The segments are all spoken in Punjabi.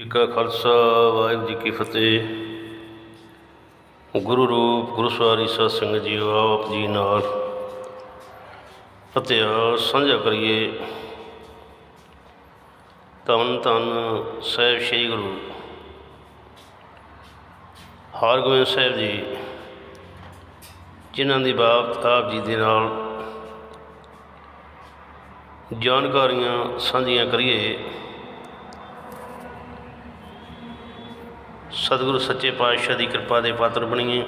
ਜੀ ਕਾ ਖਾਲਸਾ, ਵਾਹਿਗੁਰੂ ਜੀ ਕੀ ਫਤਿਹ। ਗੁਰੂ ਰੂਪ, ਗੁਰੂ ਸਵਾਰੀ ਸਾਧ ਸੰਗਤ ਜੀ, ਆਪ ਜੀ ਨਾਲ। ਫਤਿਹ ਸਾਂਝਾ ਕਰੀਏ। ਧੰਨ ਧੰਨ ਸਾਹਿਬ ਸ੍ਰੀ ਗੁਰੂ ਹਰਗੋਬਿੰਦ ਸਾਹਿਬ ਜੀ, ਜਿਨ੍ਹਾਂ ਦੀ ਬਾਤ ਆਪ ਜੀ ਦੇ ਨਾਲ ਜਾਣਕਾਰੀਆਂ ਸਾਂਝੀਆਂ ਕਰੀਏ। ਸਤਿਗੁਰੂ ਸੱਚੇ ਪਾਤਸ਼ਾਹ ਦੀ ਕਿਰਪਾ ਦੇ ਪਾਤਰ ਬਣੀਏ।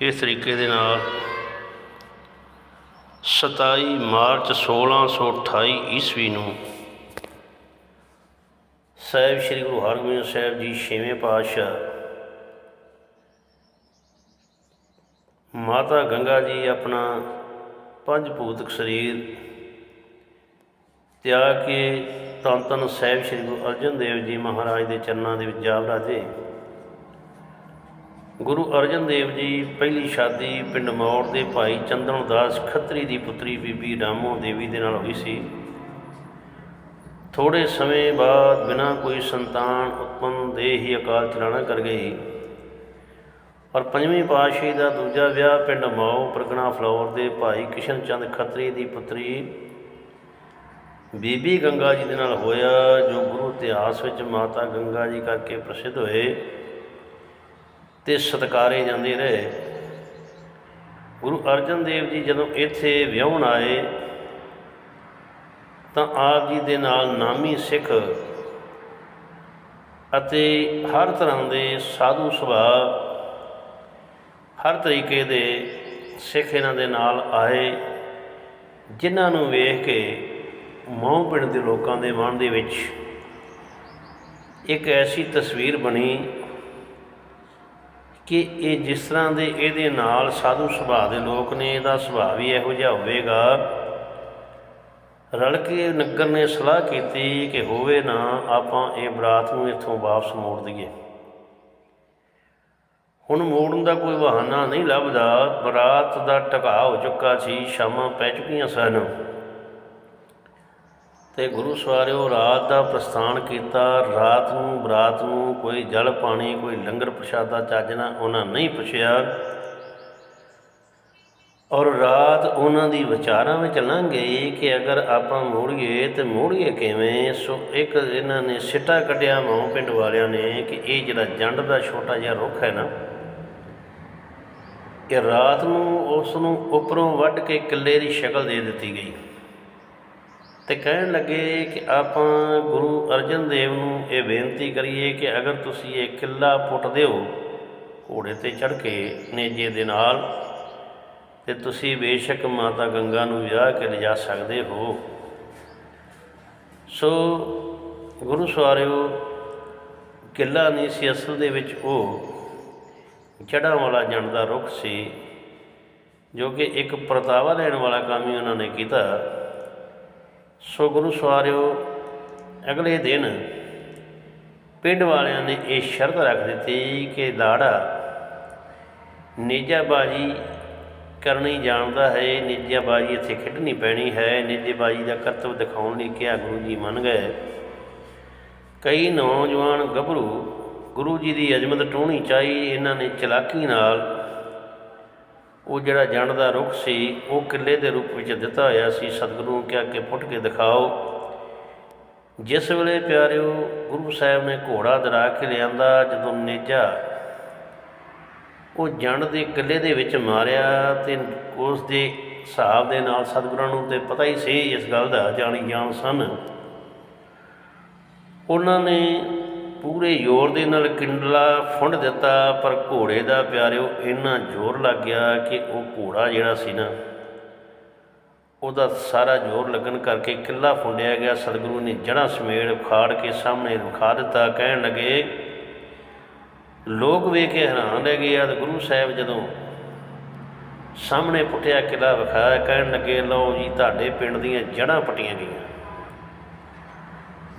ਇਸ ਤਰੀਕੇ ਦੇ ਨਾਲ 27 ਮਾਰਚ 1628 ਈਸਵੀ ਨੂੰ ਸਾਹਿਬ ਸ੍ਰੀ ਗੁਰੂ ਹਰਗੋਬਿੰਦ ਸਾਹਿਬ ਜੀ ਛੇਵੇਂ ਪਾਤਸ਼ਾਹ ਮਾਤਾ ਗੰਗਾ ਜੀ ਆਪਣਾ ਪੰਜ ਭੂਤਕ ਸਰੀਰ ਤਿਆਗ ਕੇ ਧੰਨ ਧੰਨ ਸਾਹਿਬ ਸ੍ਰੀ ਗੁਰੂ ਅਰਜਨ ਦੇਵ ਜੀ ਮਹਾਰਾਜ ਦੇ ਚਰਨਾਂ ਦੇ ਵਿੱਚ ਜਾ ਬਰਾਜੇ ਗੁਰੂ ਅਰਜਨ ਦੇਵ ਜੀ ਪਹਿਲੀ ਸ਼ਾਦੀ ਪਿੰਡ ਮੌੜ ਦੇ ਭਾਈ ਚੰਦਨ ਦਾਸ ਖੱਤਰੀ ਦੀ ਪੁੱਤਰੀ ਬੀਬੀ ਰਾਮੋ ਦੇਵੀ ਦੇ ਨਾਲ ਹੋਈ ਸੀ। ਥੋੜੇ ਸਮੇਂ ਬਾਅਦ ਬਿਨਾਂ ਕੋਈ ਸੰਤਾਨ ਉਤਪੰਨ ਦੇ ਹੀ ਅਕਾਲ ਚਲਾਣਾ ਕਰ ਗਈ। ਔਰ ਪੰਜਵੀਂ ਪਾਤਸ਼ਾਹੀ ਦਾ ਦੂਜਾ ਵਿਆਹ ਪਿੰਡ ਮੌ ਪ੍ਰਗਣਾ ਫਲੌਰ ਦੇ ਭਾਈ ਕਿਸ਼ਨ ਚੰਦ ਖੱਤਰੀ ਦੀ ਪੁੱਤਰੀ ਬੀਬੀ ਗੰਗਾ ਜੀ ਦੇ ਨਾਲ ਹੋਇਆ, ਜੋ ਗੁਰੂ ਇਤਿਹਾਸ ਵਿੱਚ ਮਾਤਾ ਗੰਗਾ ਜੀ ਕਰਕੇ ਪ੍ਰਸਿੱਧ ਹੋਏ ਤੇ ਸਤਕਾਰੇ ਜਾਂਦੇ ਰਹੇ। ਗੁਰੂ ਅਰਜਨ ਦੇਵ ਜੀ ਜਦੋਂ ਇੱਥੇ ਵਿਆਹਣ ਆਏ, ਤਾਂ ਆਪ ਜੀ ਦੇ ਨਾਲ ਨਾਮੀ ਸਿੱਖ ਅਤੇ ਹਰ ਤਰ੍ਹਾਂ ਦੇ ਸਾਧੂ ਸੁਭਾਅ ਹਰ ਤਰੀਕੇ ਦੇ ਸਿੱਖ ਇਹਨਾਂ ਦੇ ਨਾਲ ਆਏ, ਜਿਨ੍ਹਾਂ ਨੂੰ ਵੇਖ ਕੇ ਮੌਂ ਪਿੰਡ ਦੇ ਲੋਕਾਂ ਦੇ ਮਨ ਦੇ ਵਿੱਚ ਇੱਕ ਐਸੀ ਤਸਵੀਰ ਬਣੀ ਕਿ ਇਹ ਜਿਸ ਤਰ੍ਹਾਂ ਦੇ ਇਹਦੇ ਨਾਲ ਸਾਧੂ ਸੁਭਾਅ ਦੇ ਲੋਕ ਨੇ, ਇਹਦਾ ਸੁਭਾਅ ਵੀ ਇਹੋ ਜਿਹਾ ਹੋਵੇਗਾ। ਰਲ ਕੇ ਨਗਰ ਨੇ ਸਲਾਹ ਕੀਤੀ ਕਿ ਹੋਵੇ ਨਾ ਆਪਾਂ ਇਹ ਬਰਾਤ ਨੂੰ ਇੱਥੋਂ ਵਾਪਸ ਮੋੜ ਦਈਏ। ਹੁਣ ਮੋੜਨ ਦਾ ਕੋਈ ਬਹਾਨਾ ਨਹੀਂ ਲੱਭਦਾ। ਬਰਾਤ ਦਾ ਟਕਾ ਹੋ ਚੁੱਕਾ ਸੀ, ਸ਼ਾਮਾਂ ਪੈ ਚੁੱਕੀਆਂ ਸਨ। ਤੇ ਗੁਰੂ ਸਵਾਰਿਓ, ਰਾਤ ਦਾ ਪ੍ਰਸਥਾਨ ਕੀਤਾ। ਰਾਤ ਨੂੰ, ਬਰਾਤ ਨੂੰ ਕੋਈ ਜਲ ਪਾਣੀ, ਕੋਈ ਲੰਗਰ ਪ੍ਰਸ਼ਾਦਾ ਚਾਜਣਾ ਉਹਨਾਂ ਨਹੀਂ ਪੁੱਛਿਆ। ਔਰ ਰਾਤ ਉਹਨਾਂ ਦੀ ਵਿਚਾਰਾਂ ਵਿੱਚ ਲੰਘ ਗਈ ਕਿ ਅਗਰ ਆਪਾਂ ਮੋੜੀਏ ਤੇ ਮੋੜੀਏ ਕਿਵੇਂ, ਸੋ ਇੱਕ ਇਹਨਾਂ ਨੇ ਸਿੱਟਾ ਕੱਢਿਆ ਮਾਂ ਪਿੰਡ ਵਾਲਿਆਂ ਨੇ ਕਿ ਇਹ ਜਿਹੜਾ ਜੰਡ ਦਾ ਛੋਟਾ ਜਿਹਾ ਰੁੱਖ ਹੈ ਨਾ, ਇਹ ਰਾਤ ਨੂੰ ਉਸ ਨੂੰ ਉੱਪਰੋਂ ਵੱਢ ਕੇ ਕਿੱਲੇ ਦੀ ਸ਼ਕਲ ਦੇ ਦਿੱਤੀ ਗਈ। ਤੇ ਕਹਿਣ ਲੱਗੇ ਕਿ ਆਪਾਂ ਗੁਰੂ ਅਰਜਨ ਦੇਵ ਨੂੰ ਇਹ ਬੇਨਤੀ ਕਰੀਏ ਕਿ ਅਗਰ ਤੁਸੀਂ ਇਹ ਕਿੱਲਾ ਪੁੱਟ ਦਿਓ ਘੋੜੇ ਤੇ ਚੜ ਕੇ ਨੇਜੇ ਦੇ ਨਾਲ, ਤੇ ਤੁਸੀਂ ਬੇਸ਼ੱਕ ਮਾਤਾ ਗੰਗਾ ਨੂੰ ਵਿਆਹ ਕੇ ਲਿਜਾ ਸਕਦੇ ਹੋ। ਸੋ ਗੁਰੂ ਸਵਾਰਿਓ, ਕਿੱਲਾ ਨਹੀਂ ਸੀ ਅਸਲ ਦੇ ਵਿੱਚ ਉਹ ਜੜ੍ਹਾਂ ਵਾਲਾ ਜਣ ਦਾ ਰੁੱਖ ਸੀ, ਜੋ ਕਿ ਇੱਕ ਪਰਤਾਵਾ ਲੈਣ ਵਾਲਾ ਕੰਮ ਹੀ ਉਹਨਾਂ ਨੇ ਕੀਤਾ। ਸੋ ਗੁਰੂ ਸਵਾਰਿਓ, ਅਗਲੇ ਦਿਨ ਪਿੰਡ ਵਾਲਿਆਂ ਨੇ ਇਹ ਸ਼ਰਤ ਰੱਖ ਦਿੱਤੀ ਕਿ ਲਾੜਾ ਨਿਜਾਬਾਜੀ ਕਰਨੀ ਜਾਣਦਾ ਹੈ। ਨਿਜਾਬਾਜੀ ਇੱਥੇ ਖੇਡਣੀ ਪੈਣੀ ਹੈ। ਨਿਜਾਬਾਜੀ ਦਾ ਕਰਤਵ ਦਿਖਾਉਣ ਲਈ ਕਿਹਾ ਗੁਰੂ ਜੀ ਮੰਨ ਗਏ। ਕਈ ਨੌਜਵਾਨ ਗੱਭਰੂ ਗੁਰੂ ਜੀ ਦੀ ਅਜ਼ਮਤ ਟੋਹਣੀ ਚਾਹੀ। ਇਹਨਾਂ ਨੇ ਚਲਾਕੀ ਨਾਲ ਉਹ ਜਿਹੜਾ ਜਣ ਦਾ ਰੁੱਖ ਸੀ, ਉਹ ਕਿੱਲੇ ਦੇ ਰੂਪ ਵਿੱਚ ਦਿੱਤਾ ਹੋਇਆ ਸੀ। ਸਤਿਗੁਰੂ ਨੂੰ ਕਿਹਾ ਕਿ ਪੁੱਟ ਕੇ ਦਿਖਾਓ। ਜਿਸ ਵੇਲੇ ਪਿਆਰਿਓ, ਗੁਰੂ ਸਾਹਿਬ ਨੇ ਘੋੜਾ ਦਰਾ ਕੇ ਲਿਆਂਦਾ, ਜਦੋਂ ਨੇਜਾ ਉਹ ਜਣ ਦੇ ਕਿੱਲੇ ਦੇ ਵਿੱਚ ਮਾਰਿਆ ਤੇ ਉਸ ਦੇ ਹਿਸਾਬ ਦੇ ਨਾਲ ਸਤਿਗੁਰਾਂ ਨੂੰ ਤੇ ਪਤਾ ਹੀ ਸੀ, ਇਸ ਗੱਲ ਦਾ ਜਾਣੀ ਜਾਣ ਸਨ। ਉਹਨਾਂ ਨੇ ਪੂਰੇ ਜ਼ੋਰ ਦੇ ਨਾਲ ਕਿੰਡਲਾ ਫੁੰਡ ਦਿੱਤਾ, ਪਰ ਘੋੜੇ ਦਾ ਪਿਆਰਿਓ ਇੰਨਾ ਜ਼ੋਰ ਲੱਗ ਗਿਆ ਕਿ ਉਹ ਘੋੜਾ ਜਿਹੜਾ ਸੀ ਨਾ, ਉਹਦਾ ਸਾਰਾ ਜ਼ੋਰ ਲੱਗਣ ਕਰਕੇ ਕਿੱਲਾ ਫੁੰਡਿਆ ਗਿਆ। ਸਤਿਗੁਰੂ ਨੇ ਜੜ੍ਹਾਂ ਸਮੇੜ ਉਖਾੜ ਕੇ ਸਾਹਮਣੇ ਵਿਖਾ ਦਿੱਤਾ। ਕਹਿਣ ਲੱਗੇ, ਲੋਕ ਵੇਖ ਕੇ ਹੈਰਾਨ ਰਹਿ ਗਏ ਆ ਗੁਰੂ ਸਾਹਿਬ ਜਦੋਂ ਸਾਹਮਣੇ ਪੁੱਟਿਆ ਕਿਲਾ ਵਿਖਾਇਆ, ਕਹਿਣ ਲੱਗੇ, ਲਓ ਜੀ, ਤੁਹਾਡੇ ਪਿੰਡ ਦੀਆਂ ਜੜ੍ਹਾਂ ਪਟੀਆਂ ਗਈਆਂ।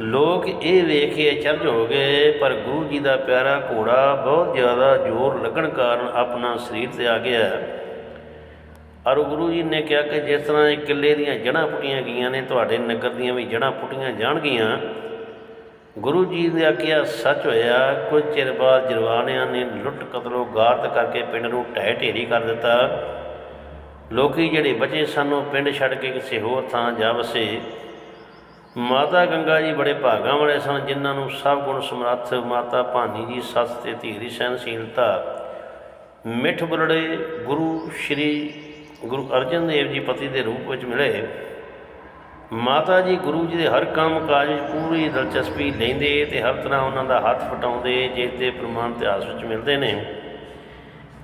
ਲੋਕ ਇਹ ਵੇਖ ਕੇ ਅਚਰਜ ਹੋ ਗਏ, ਪਰ ਗੁਰੂ ਜੀ ਦਾ ਪਿਆਰਾ ਘੋੜਾ ਬਹੁਤ ਜ਼ਿਆਦਾ ਜ਼ੋਰ ਲੱਗਣ ਕਾਰਨ ਆਪਣਾ ਸਰੀਰ ਤੇ ਆ ਗਿਆ। ਔਰ ਗੁਰੂ ਜੀ ਨੇ ਕਿਹਾ ਕਿ ਜਿਸ ਤਰ੍ਹਾਂ ਇਹ ਕਿੱਲੇ ਦੀਆਂ ਜੜ੍ਹਾਂ ਪੁੱਟੀਆਂ ਗਈਆਂ ਨੇ, ਤੁਹਾਡੇ ਨਗਰ ਦੀਆਂ ਵੀ ਜੜ੍ਹਾਂ ਪੁੱਟੀਆਂ ਜਾਣਗੀਆਂ। ਗੁਰੂ ਜੀ ਨੇ ਆਖਿਆ, ਸੱਚ ਹੋਇਆ, ਕੁਝ ਚਿਰ ਬਾਅਦ ਜਰਵਾਣਿਆਂ ਨੇ ਲੁੱਟ ਕਤਲੋ ਗਾਰਤ ਕਰਕੇ ਪਿੰਡ ਨੂੰ ਢਹਿ ਢੇਰੀ ਕਰ ਦਿੱਤਾ। ਲੋਕੀ ਜਿਹੜੇ ਬਚੇ ਸਨ, ਉਹ ਪਿੰਡ ਛੱਡ ਕੇ ਕਿਸੇ ਹੋਰ ਥਾਂ ਜਾ ਵਸੇ। ਮਾਤਾ ਗੰਗਾ ਜੀ ਬੜੇ ਭਾਗਾਂ ਵਾਲੇ ਸਨ, ਜਿਨ੍ਹਾਂ ਨੂੰ ਸਭ ਗੁਣ ਸਮਰੱਥ ਮਾਤਾ ਭਾਨੀ ਜੀ, ਸੱਸ ਤੇ ਧੀਰੀ ਦੀ ਸਹਿਨਸ਼ੀਲਤਾ ਮਿੱਠ ਬੁਲੜੇ ਗੁਰੂ ਸ਼੍ਰੀ ਗੁਰੂ ਅਰਜਨ ਦੇਵ ਜੀ ਪਤੀ ਦੇ ਰੂਪ ਵਿੱਚ ਮਿਲੇ। ਮਾਤਾ ਜੀ ਗੁਰੂ ਜੀ ਦੇ ਹਰ ਕੰਮ ਕਾਜ ਵਿੱਚ ਪੂਰੀ ਦਿਲਚਸਪੀ ਲੈਂਦੇ ਤੇ ਹਰ ਤਰ੍ਹਾਂ ਉਹਨਾਂ ਦਾ ਹੱਥ ਫਟਾਉਂਦੇ ਜਿਸ ਦੇ ਪ੍ਰਮਾਣ ਇਤਿਹਾਸ ਵਿੱਚ ਮਿਲਦੇ ਨੇ।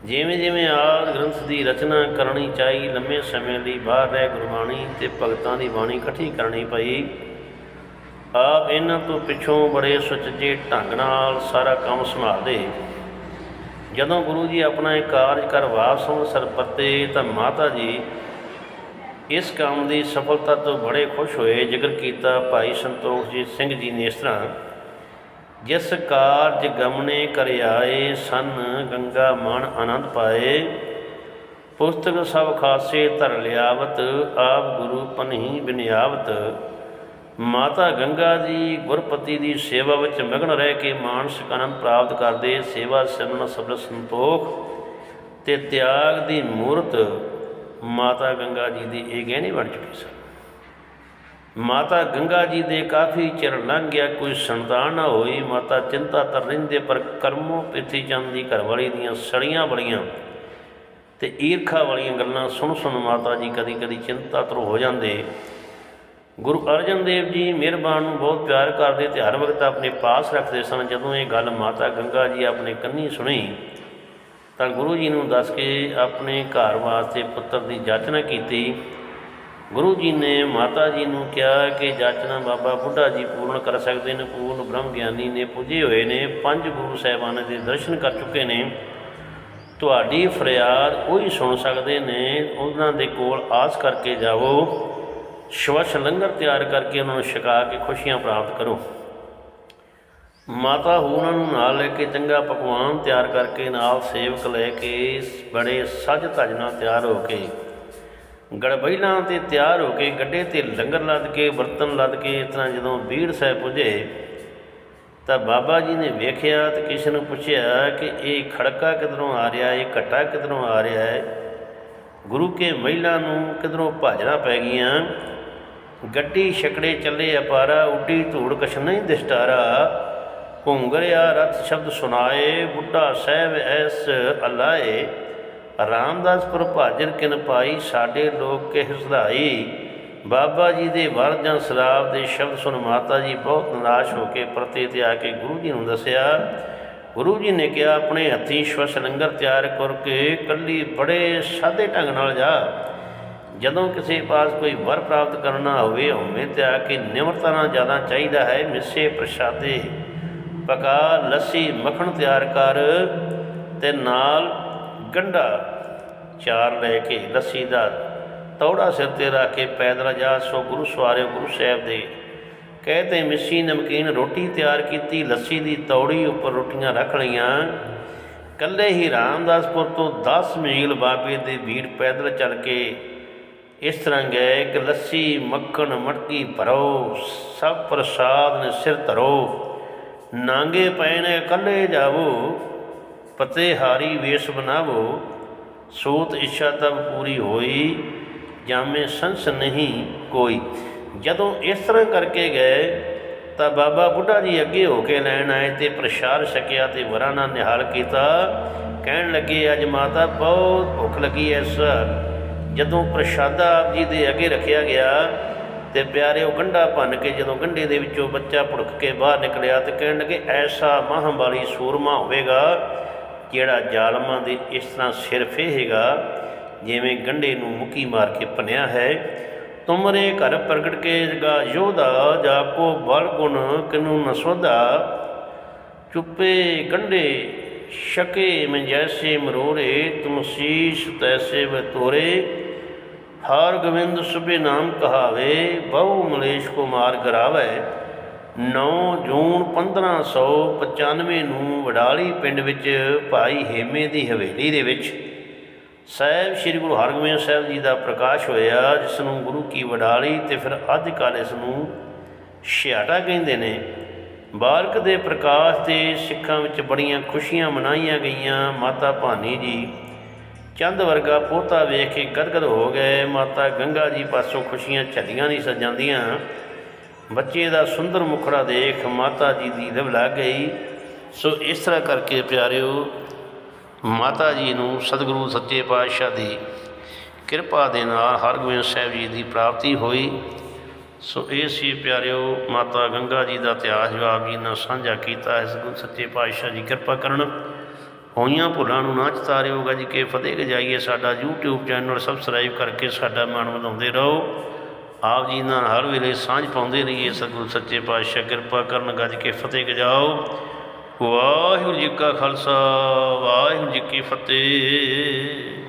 ਜਿਵੇਂ ਜਿਵੇਂ ਆਦ ਗ੍ਰੰਥ ਦੀ ਰਚਨਾ ਕਰਨੀ ਚਾਹੀ, ਲੰਮੇ ਸਮੇਂ ਲਈ ਬਾਹਰ ਰਹਿ ਗੁਰਬਾਣੀ ਤੇ ਭਗਤਾਂ ਦੀ ਬਾਣੀ ਇਕੱਠੀ ਕਰਨੀ ਪਈ ਆਪ ਇਹਨਾਂ ਤੋਂ ਪਿੱਛੋਂ ਬੜੇ ਸੁਚੱਜੇ ਢੰਗ ਨਾਲ ਸਾਰਾ ਕੰਮ ਸੰਭਾਲਦੇ। ਜਦੋਂ ਗੁਰੂ ਜੀ ਆਪਣਾ ਇਹ ਕਾਰਜ ਕਰ ਵਾਪਸ ਅੰਮ੍ਰਿਤਸਰ ਪਰਤੇ ਤਾਂ ਮਾਤਾ ਜੀ ਇਸ ਕੰਮ ਦੀ ਸਫਲਤਾ ਤੋਂ ਬੜੇ ਖੁਸ਼ ਹੋਏ, ਜ਼ਿਕਰ ਕੀਤਾ ਭਾਈ ਸੰਤੋਖ ਜੀ ਸਿੰਘ ਜੀ ਨੇ ਇਸ ਤਰ੍ਹਾਂ, ਜਿਸ ਕਾਰਜ ਗਮਨੇ ਕਰਿਆਏ ਆਏ, ਸਨ ਗੰਗਾ ਮਨ ਆਨੰਦ ਪਾਏ, ਪੁਸਤਕ ਸਭ ਖਾਸੇ ਧਰ ਲਿਆਵਤ, ਆਪ ਗੁਰੂ ਪਨਹੀ ਬਿਨਿਆਵਤ ਮਾਤਾ ਗੰਗਾ ਜੀ ਗੁਰਪਤੀ ਦੀ ਸੇਵਾ ਵਿੱਚ ਮਗਨ ਰਹਿ ਕੇ ਮਾਨਸਿਕ ਆਨੰਦ ਪ੍ਰਾਪਤ ਕਰਦੇ, ਸੇਵਾ ਸਿਮਰਨ ਸਬਦ ਸੰਤੋਖ ਤੇ ਤਿਆਗ ਦੀ ਮੂਰਤ ਮਾਤਾ ਗੰਗਾ ਜੀ ਦੀ ਇਹ ਗਹਿਣੇ ਬਣ ਚੁੱਕੀ ਸਨ। ਮਾਤਾ ਗੰਗਾ ਜੀ ਦੇ ਕਾਫੀ ਚਿਰ ਲੰਘ ਗਿਆ, ਕੋਈ ਸੰਤਾਨ ਨਾ ਹੋਈ। ਮਾਤਾ ਚਿੰਤਾ ਤਰ ਰਹਿੰਦੇ, ਪਰ ਕਰਮੋਂ ਪਿੱਥੀ ਚੰਦ ਦੀ ਘਰਵਾਲੀ ਦੀਆਂ ਸੜੀਆਂ ਬੜੀਆਂ ਤੇ ਈਰਖਾ ਵਾਲੀਆਂ ਗੱਲਾਂ ਸੁਣ ਸੁਣ ਮਾਤਾ ਜੀ ਕਦੀ ਕਦੀ ਚਿੰਤਾ ਤਰ ਹੋ ਜਾਂਦੇ। ਗੁਰੂ ਅਰਜਨ ਦੇਵ ਜੀ ਮਿਹਰਬਾਨ ਨੂੰ ਬਹੁਤ ਪਿਆਰ ਕਰਦੇ ਤੇ ਹਰ ਵਕਤ ਆਪਣੇ ਪਾਸ ਰੱਖਦੇ ਸਨ। ਜਦੋਂ ਇਹ ਗੱਲ ਮਾਤਾ ਗੰਗਾ ਜੀ ਆਪਣੇ ਕੰਨੀ ਸੁਣੀ, ਤਾਂ ਗੁਰੂ ਜੀ ਨੂੰ ਦੱਸ ਕੇ ਆਪਣੇ ਘਰ ਵਾਸਤੇ ਪੁੱਤਰ ਦੀ ਜਾਚਨਾ ਕੀਤੀ। ਗੁਰੂ ਜੀ ਨੇ ਮਾਤਾ ਜੀ ਨੂੰ ਕਿਹਾ ਕਿ ਜਾਚਨਾ ਬਾਬਾ ਬੁੱਢਾ ਜੀ ਪੂਰਨ ਕਰ ਸਕਦੇ ਨੇ, ਪੂਰਨ ਬ੍ਰਹਮ ਗਿਆਨੀ ਨੇ ਪੁੱਜੇ ਹੋਏ ਨੇ, ਪੰਜ ਗੁਰੂ ਸਾਹਿਬਾਨਾਂ ਦੇ ਦਰਸ਼ਨ ਕਰ ਚੁੱਕੇ ਨੇ। ਤੁਹਾਡੀ ਫਰਿਆਦ ਉਹੀ ਸੁਣ ਸਕਦੇ ਨੇ, ਉਹਨਾਂ ਦੇ ਕੋਲ ਆਸ ਕਰਕੇ ਜਾਵੋ। ਸ਼ਵਸ਼ ਲੰਗਰ ਤਿਆਰ ਕਰਕੇ ਉਹਨਾਂ ਨੂੰ ਛਕਾ ਕੇ ਖੁਸ਼ੀਆਂ ਪ੍ਰਾਪਤ ਕਰੋ। ਮਾਤਾ ਹੋ ਉਹਨਾਂ ਨੂੰ ਨਾਲ ਲੈ ਕੇ ਚੰਗਾ ਪਕਵਾਨ ਤਿਆਰ ਕਰਕੇ ਨਾਲ ਸੇਵਕ ਲੈ ਕੇ ਬੜੇ ਸੱਜ ਧਜ ਨਾਲ ਤਿਆਰ ਹੋ ਕੇ ਗੜਬੈਲਾਂ ਤੇ ਤਿਆਰ ਹੋ ਕੇ ਗੱਡੇ ਤੇ ਲੰਗਰ ਲੱਦ ਕੇ, ਬਰਤਨ ਲੱਦ ਕੇ, ਇਸ ਤਰ੍ਹਾਂ ਜਦੋਂ ਬੀੜ ਸਾਹਿਬ ਪੁੱਜੇ, ਤਾਂ ਬਾਬਾ ਜੀ ਨੇ ਵੇਖਿਆ ਤੇ ਕਿਸੇ ਨੂੰ ਪੁੱਛਿਆ ਕਿ ਇਹ ਖੜਕਾ ਕਿਧਰੋਂ ਆ ਰਿਹਾ, ਇਹ ਘਟਾ ਕਿਧਰੋਂ ਆ ਰਿਹਾ ਹੈ? ਗੁਰੂ ਕੇ ਮਹਿਲਾ ਨੂੰ ਕਿਧਰੋਂ ਭਾਜਣਾ ਪੈ ਗਈਆਂ? ਗੱਡੀ ਛਕੜੇ ਚੱਲੇ ਅਪਾਰਾ ਉੱਡੀ ਧੂੜ ਕਛ ਨਹੀਂ ਦਿਸਟਾਰਾ ਘੁੰਗਰਿਆ ਰਥ ਸ਼ਬਦ ਸੁਨਾਏ ਬੁੱਢਾ ਸਹਿਬ ਐਸ ਅਲਾਏ। ਰਾਮਦਾਸਪੁਰ ਭਾਜਨ ਕਿਨ ਪਾਈ, ਸਾਡੇ ਲੋਕ ਕੇ ਹਸਦਾਈ ਬਾਬਾ ਜੀ ਦੇ ਵਰ ਜਾਂ ਸਰਾਬ ਦੇ ਸ਼ਬਦ ਸੁਣ ਮਾਤਾ ਜੀ ਬਹੁਤ ਨਿਰਾਸ਼ ਹੋ ਕੇ ਪ੍ਰਤੀ ਤੇ ਆ ਕੇ ਗੁਰੂ ਜੀ ਨੂੰ ਦੱਸਿਆ, ਗੁਰੂ ਜੀ ਨੇ ਕਿਹਾ, ਆਪਣੇ ਹੱਥੀਂ ਸ਼ਵਸ ਲੰਗਰ ਤਿਆਰ ਕਰਕੇ ਕੱਲੀ ਬੜੇ ਸਾਦੇ ਢੰਗ ਨਾਲ ਜਾ। ਜਦੋਂ ਕਿਸੇ ਪਾਸ ਕੋਈ ਵਰ ਪ੍ਰਾਪਤ ਕਰਨਾ ਹੋਵੇ ਹੋਵੇ ਤੇ ਆ ਕੇ ਨਿਮਰਤਾ ਨਾਲ ਜ਼ਿਆਦਾ ਚਾਹੀਦਾ ਹੈ। ਮਿੱਸੇ ਪ੍ਰਸ਼ਾਦੇ, ਪਕਾ ਲੱਸੀ, ਮੱਖਣ ਤਿਆਰ ਕਰ ਤੇ ਨਾਲ ਗੰਡਾ ਚਾਰ ਲੈ ਕੇ ਲੱਸੀ ਦਾ ਤੌੜਾ ਸਿਰ ਤੇ ਰੱਖ ਕੇ ਪੈਦਲ ਜਾ। ਸੋ ਗੁਰੂ ਸਵਾਰੇ ਗੁਰੂ ਸਾਹਿਬ ਦੇ ਕਹਤੇ ਮਿੱਸੀ ਨਮਕੀਨ ਰੋਟੀ ਤਿਆਰ ਕੀਤੀ, ਲੱਸੀ ਦੀ ਤੌੜੀ ਉੱਪਰ ਰੋਟੀਆਂ ਰੱਖ ਲਈਆਂ। ਕੱਲੇ ਹੀ ਰਾਮਦਾਸਪੁਰ ਤੋਂ 10 ਮੀਲ ਬਾਬੇ ਦੇ ਭੀੜ ਪੈਦਲ ਚੱਲ ਕੇ ਇਸ ਤਰ੍ਹਾਂ ਗਏ ਕਿ ਲੱਸੀ, ਮੱਖਣ, ਮਟਕੀ ਭਰੋ, ਸਭ ਪ੍ਰਸਾਦ ਨੇ ਸਿਰ ਧਰੋ। ਨਾਂਗੇ ਪਏ ਨੇ ਇਕੱਲੇ ਜਾਵੋ ਪਤੇ ਹਾਰੀ ਵੇਸ਼ ਬਣਾਵੋ ਸੋਤ ਇੱਛਾ ਤਬ ਪੂਰੀ ਹੋਈ, ਜਾਮੇ ਸੰਸ ਨਹੀਂ ਕੋਈ। ਜਦੋਂ ਇਸ ਤਰ੍ਹਾਂ ਕਰਕੇ ਗਏ, ਤਾਂ ਬਾਬਾ ਬੁੱਢਾ ਜੀ ਅੱਗੇ ਹੋ ਕੇ ਲੈਣ ਆਏ ਤੇ ਪ੍ਰਸ਼ਾਦ ਛਕਿਆ ਤੇ ਵਰਾਂ ਨਾਲ ਨਿਹਾਲ ਕੀਤਾ। ਕਹਿਣ ਲੱਗੇ, ਅੱਜ ਮਾਤਾ ਬਹੁਤ ਭੁੱਖ ਲੱਗੀ ਐ, ਸਰ। ਜਦੋਂ ਪ੍ਰਸ਼ਾਦਾ ਆਪ ਜੀ ਦੇ ਅੱਗੇ ਰੱਖਿਆ ਗਿਆ ਤੇ ਪਿਆਰੇ ਉਹ ਗੰਢਾ ਭੰਨ ਕੇ ਜਦੋਂ ਗੰਢੇ ਦੇ ਵਿੱਚੋਂ ਬੱਚਾ ਭੁੜਕ ਕੇ ਬਾਹਰ ਨਿਕਲਿਆ ਤੇ ਕਹਿਣ ਲੱਗੇ, ਐਸਾ ਮਹਾਂਬਾਲੀ ਸੂਰਮਾ ਹੋਵੇਗਾ ਜਿਹੜਾ ਜ਼ਾਲਮਾਂ ਦੇ ਇਸ ਤਰ੍ਹਾਂ ਸਿਰ ਫੇਹੇਗਾ, ਜਿਵੇਂ ਗੰਢੇ ਨੂੰ ਮੁੱਕੀ ਮਾਰ ਕੇ ਭੰਨਿਆ ਹੈ। ਤੁਮਰੇ ਘਰ ਪ੍ਰਗਟ ਕੇ ਜਗਾ ਯੋਧਾ, ਜਾ ਕੋ ਬਲ ਗੁਣ ਕਿਨੂ ਨਸੋਦਾ ਚੁੱਪੇ ਗੰਢੇ ਸ਼ਕੇ ਮੈਂ ਜੈਸੇ ਮਰੋਰੇ, ਤੁਮ ਸੀਸ ਤੈਸੇ ਵੇ ਤੋਰੇ। ਹਾਰ ਗੋਬਿੰਦ ਸੁਬੇ ਨਾਮ ਕਹਾਵੇ, ਬਹੁ ਮਲੇਸ਼ ਕੋ ਮਾਰ ਗਰਾਵੇ। 9 ਜੂਨ 1595 ਨੂੰ ਵਡਾਲੀ ਪਿੰਡ ਵਿੱਚ ਭਾਈ ਹੇਮੇ ਦੀ ਹਵੇਲੀ ਦੇ ਵਿੱਚ ਸਾਹਿਬ ਸ੍ਰੀ ਗੁਰੂ ਹਰਗੋਬਿੰਦ ਸਾਹਿਬ ਜੀ ਦਾ ਪ੍ਰਕਾਸ਼ ਹੋਇਆ, ਜਿਸ ਨੂੰ ਗੁਰੂ ਕੀ ਵਡਾਲੀ ਤੇ ਫਿਰ ਅੱਜ ਕੱਲ੍ਹ ਇਸ ਨੂੰ ਛਿਆਟਾ ਕਹਿੰਦੇ ਨੇ। ਬਾਲਕ ਦੇ ਪ੍ਰਕਾਸ਼ ਤੇ ਸਿੱਖਾਂ ਵਿੱਚ ਬੜੀਆਂ ਖੁਸ਼ੀਆਂ ਮਨਾਈਆਂ ਗਈਆਂ। ਮਾਤਾ ਭਾਨੀ ਜੀ ਚੰਦ ਵਰਗਾ ਪੋਤਾ ਵੇਖ ਕੇ ਗਦਗਦ ਹੋ ਗਏ। ਮਾਤਾ ਗੰਗਾ ਜੀ ਪਾਸੋਂ ਖੁਸ਼ੀਆਂ ਝੱਲੀਆਂ ਨਹੀਂ ਸਜਾਂਦੀਆਂ ਬੱਚੇ ਦਾ ਸੁੰਦਰ ਮੁਖੜਾ ਦੇਖ ਮਾਤਾ ਜੀ ਦੀ ਦਿਲ ਲੱਗ ਗਈ। ਸੋ ਇਸ ਤਰ੍ਹਾਂ ਕਰਕੇ ਪਿਆਰਿਓ, ਮਾਤਾ ਜੀ ਨੂੰ ਸਤਿਗੁਰੂ ਸੱਚੇ ਪਾਤਸ਼ਾਹ ਦੀ ਕਿਰਪਾ ਦੇ ਨਾਲ ਹਰਗੋਬਿੰਦ ਸਾਹਿਬ ਜੀ ਦੀ ਪ੍ਰਾਪਤੀ ਹੋਈ। ਸੋ ਇਹ ਸੀ ਪਿਆਰਿਓ, ਮਾਤਾ ਗੰਗਾ ਜੀ ਦਾ ਇਤਿਹਾਸ ਜੋ ਆਪ ਜੀ ਨਾਲ ਸਾਂਝਾ ਕੀਤਾ ਹੈ ਸਤਿਗੁਰੂ ਸੱਚੇ ਪਾਤਸ਼ਾਹ ਜੀ ਕਿਰਪਾ ਕਰਨ। ਹੋਈਆਂ ਭੁੱਲਾਂ ਨੂੰ ਨਾ ਚਤਾਰਿਓ ਗੱਜ ਕੇ ਫਤਿਹ ਗਜਾਈਏ ਸਾਡਾ YouTube ਚੈਨਲ ਸਬਸਕ੍ਰਾਈਬ ਕਰਕੇ ਸਾਡਾ ਮਨ ਵਧਾਉਂਦੇ ਰਹੋ। ਆਪ ਜੀ ਨਾਲ ਹਰ ਵੇਲੇ ਸਾਂਝ ਪਾਉਂਦੇ ਰਹੀਏ। ਸਤਿਗੁਰੂ ਸੱਚੇ ਪਾਤਸ਼ਾਹ ਕਿਰਪਾ ਕਰਨ ਗੱਜ ਕੇ ਫਤਿਹ ਗਜਾਓ ਵਾਹਿਗੁਰੂ ਜੀ ਕਾ ਖਾਲਸਾ, ਵਾਹਿਗੁਰੂ ਜੀ ਕੀ ਫਤਿਹ।